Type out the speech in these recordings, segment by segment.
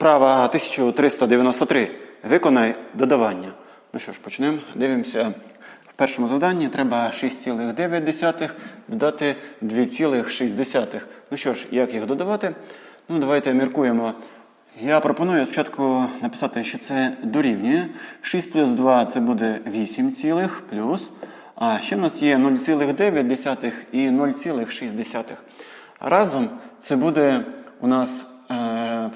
Вправа 1393. Виконай додавання. Ну що ж, почнемо. Дивимося. В першому завданні треба 6,9 додати 2,6. Ну що ж, як їх додавати? Ну, давайте міркуємо. Я пропоную спочатку написати, що це дорівнює. 6 плюс 2 це буде 8 цілих плюс. А ще в нас є 0,9 і 0,6. Разом це буде у нас е,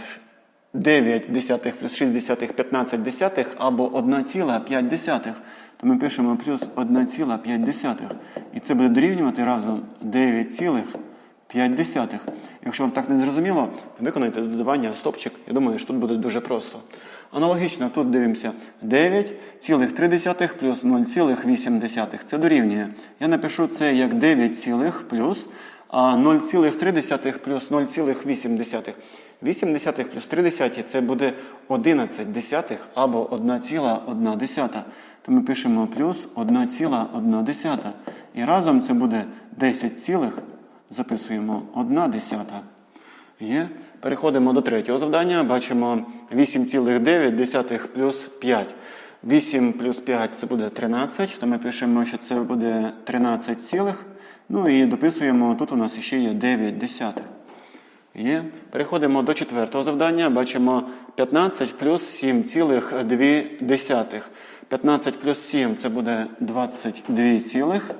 9 десятих плюс 6 десятих 15 десятих або 1,5 десятих. То ми пишемо плюс 1,5 десятих. І це буде дорівнювати разом 9,5 десятих. Якщо вам так не зрозуміло, виконайте додавання стопчик. Я думаю, що тут буде дуже просто. Аналогічно тут дивимося 9,3 плюс 0,8. Це дорівнює. Я напишу це як 9 плюс 0,3 плюс 0,8. 8 плюс 3 це буде 11 десятих або 1,1 десята. То ми пишемо плюс 1,1. І разом це буде 10 цілих, записуємо 1 десята. Є. Переходимо до третього завдання. Бачимо 8,9 плюс 5. 8 плюс 5 це буде 13, то ми пишемо, що це буде 13 цілих. Ну і дописуємо, тут у нас ще є 9 десятих. Є. Переходимо до четвертого завдання. Бачимо 15 плюс 7,2 десятих. 15 плюс 7 це буде 22 цілих.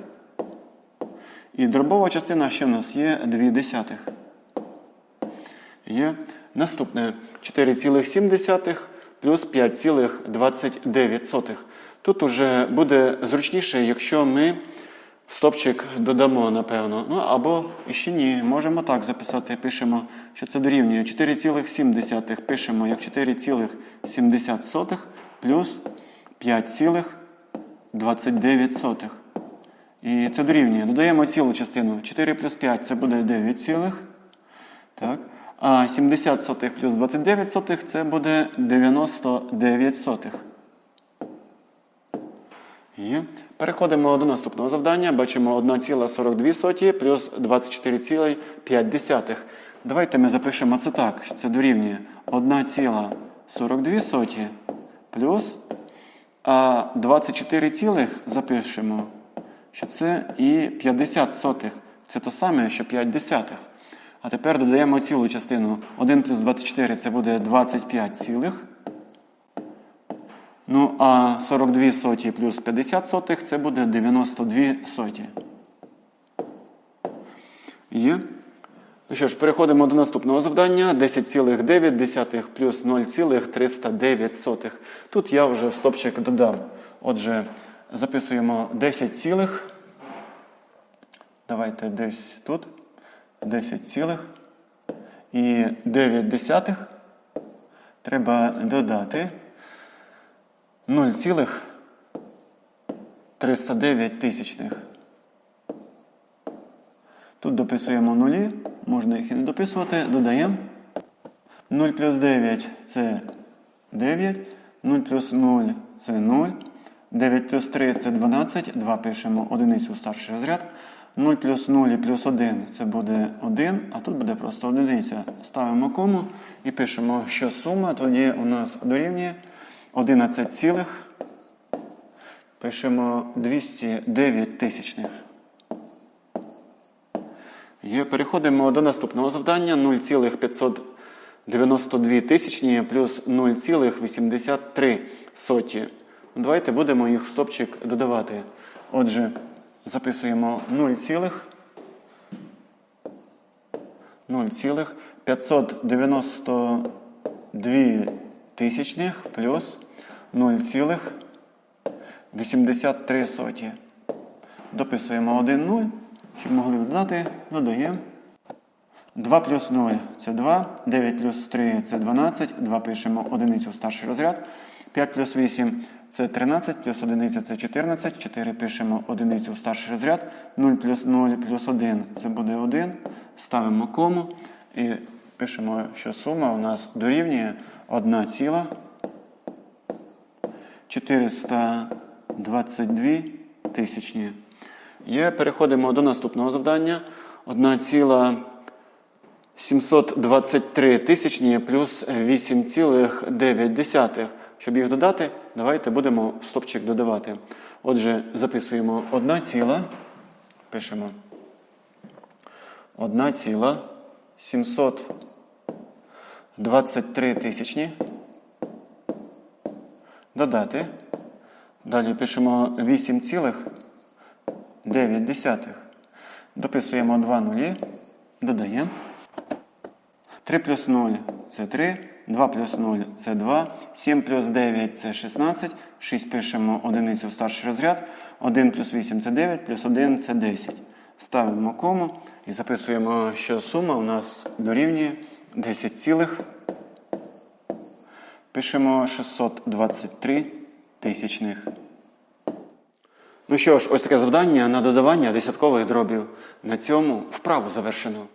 І дробова частина ще в нас є 2 десятих. Є. Наступне 4,7 плюс 5,29. Тут уже буде зручніше, якщо ми стопчик додамо, напевно. Ну або ще ні. Можемо так записати. Пишемо, що це дорівнює 4,7. Пишемо як 4,70 плюс 5,29. І це дорівнює. Додаємо цілу частину. 4 плюс 5 це буде 9 цілих. Так. А 70 сотих плюс 29 сотих це буде 99 сотих. Є. Переходимо до наступного завдання. Бачимо 1,42 плюс 24,5. Давайте ми запишемо це так, що це дорівнює 1,42 плюс а 24 цілих запишемо, що це і 50 сотих. Це то саме, що 5 десятих. А тепер додаємо цілу частину. 1 плюс 24 це буде 25 цілих. Ну, а 42 соті плюс 50 сотих це буде 92 соті. Є. Ну що ж, переходимо до наступного завдання. 10,9 плюс 0,309. Тут я вже стопчик додав. Отже, записуємо 10 цілих. Давайте десь тут. 10 цілих. І 9 десятих. Треба додати 0,309 тисячних. Тут дописуємо нулі, можна їх і не дописувати, додаємо. 0 плюс 9 це 9, 0 плюс 0 це 0, 9 плюс 3 це 12, 2 пишемо одиницю в старший розряд. 0 плюс 0 і плюс 1 це буде 1, а тут буде просто одиниця. Ставимо кому і пишемо, що сума тоді у нас дорівнює 11 цілих. Пишемо 209 тисячних. Є, переходимо до наступного завдання 0,592 тисячні плюс 0,83 соті. Давайте будемо їх в стопчик додавати. Отже, записуємо 0, 0,592 тисячних плюс 0,83. Дописуємо 1 0. Щоб могли додати, додаємо. 2 плюс 0 це 2, 9 плюс 3 це 12, 2 пишемо одиницю в старший розряд. 5 плюс 8 це 13, плюс 1 це 14, 4 пишемо одиницю в старший розряд. 0 плюс 0 плюс 1 це буде 1. Ставимо кому і пишемо, що сума у нас дорівнює 1 ціла 422 тисячні. Є, переходимо до наступного завдання. 1,5 723 тисячні плюс 8,9. Щоб їх додати, давайте будемо стопчик додавати. Отже, записуємо 1 ціла, пишемо 1 ціла 723 тисячні. Додати. Далі пишемо 8,9. Дописуємо 2 нулі. Додаємо. 3 плюс 0 це 3, 2 плюс 0 це 2, 7 плюс 9 це 16, 6 пишемо одиницю в старший розряд, 1 плюс 8 це 9, плюс 1 це 10. Ставимо кому і записуємо, що сума у нас дорівнює 10 цілих. Пишемо 623 тисячних. Ну що ж, ось таке завдання на додавання десяткових дробів. На цьому вправу завершено.